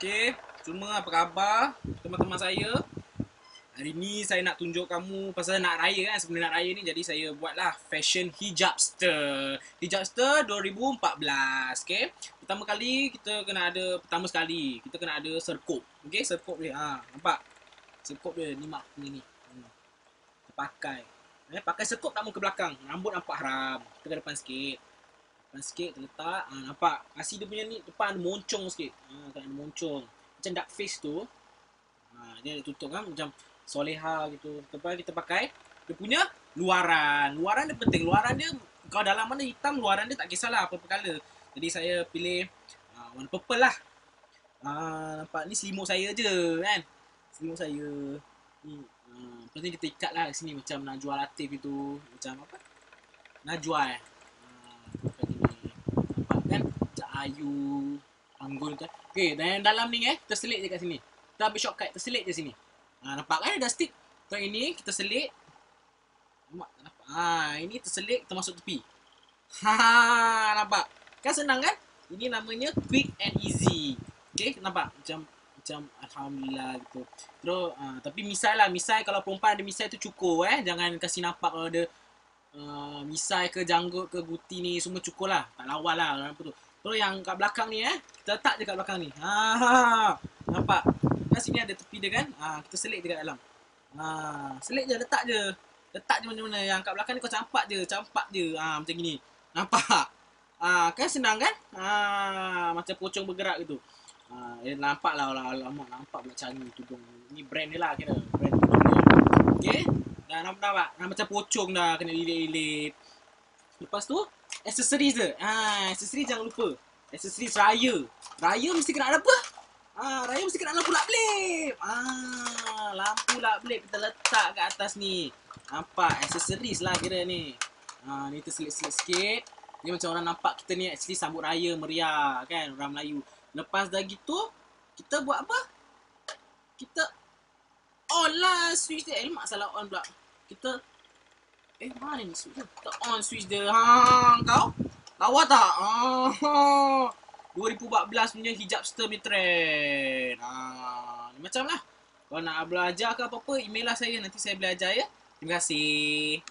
Okay, semua apa khabar teman-teman saya? Hari ni saya nak tunjuk kamu pasal nak raya kan sebelum nak raya ni jadi saya buatlah fashion hijabster. Hijabster 2014, okay? Pertama kali kita kena ada pertama sekali kita kena ada serkup. Okay, serkup dia. Ha, nampak? Serkup dia ni mak ni ni. Hmm. Pakai. Eh, pakai serkup tak mau ke belakang. Rambut nampak haram. Kita ke depan sikit. Depan sikit kita letak. Ha, nampak? Kasih dia punya ni depan ada moncong sikit. Ha, kan ada moncong. Macam duck face tu. Ha, dia ada tutup kan macam soleha gitu. Lepas kita pakai dia punya luaran. Luaran dia penting. Luaran dia kalau dalam mana hitam luaran dia tak kisahlah apa-apa color. Jadi saya pilih uh, warna purple lah. Uh, nampak ni selimut saya je kan. Selimut saya. Ni lepas ni kita ikat lah sini macam Najwa Latif itu. Macam apa? Najwa eh. Uh, macam ni. Nampak kan? Macam Ayu. Anggun tu. Okay, dan dalam ni eh, terselit je kat sini. Kita ambil shortcut, terselit je sini. Ha, nampak kan ada stick. Yang ini kita selit. Nampak tak nampak? Ha, ini terselit termasuk tepi. Ha, nampak? Kan senang kan? Ini namanya quick and easy. Okay, nampak? Macam macam alhamdulillah gitu. Terus ha, tapi misai lah, misai kalau perempuan ada misai tu cukup eh. Jangan kasih nampak kalau ada uh, misai ke janggut ke guti ni semua cukup lah. Tak lawan lah tu. Terus yang kat belakang ni eh, kita letak je kat belakang ni. Ha, ha, ha. nampak? Kan sini ada tepi dia kan. Ha, kita selit dekat dalam. Ha, selit je, letak je. Letak je mana-mana. Yang kat belakang ni kau campak je. Campak je. Ha, macam gini. Nampak? Ha, kan senang kan? Ha, macam pocong bergerak gitu. Ha, eh, nampak lah. Lama nampak pula canggih tudung. Ni brand dia lah kira. Brand tudung dia. Okay? Dah nampak, nampak? Nah, macam pocong dah kena lilit-lilit. Lepas tu, accessories dia. Ha, accessories jangan lupa. Accessories raya. Raya mesti kena ada apa? Ah, Raya mesti kena lampu lap blip. Ah, lampu lap blip kita letak kat atas ni. Nampak aksesoris lah kira ni. Ah, ni terselit-selit sikit. Ni macam orang nampak kita ni actually sambut raya meriah kan orang Melayu. Lepas dah gitu, kita buat apa? Kita on lah switch dia. Eh, mak salah on pula. Kita Eh, mana ni switch dia? Kita on switch dia. Ha, kau? Lawa tak? Ah, 2014 punya hijabster punya trend. Ha, macam lah. Kalau nak belajar ke apa-apa, email lah saya. Nanti saya belajar ya. Terima kasih.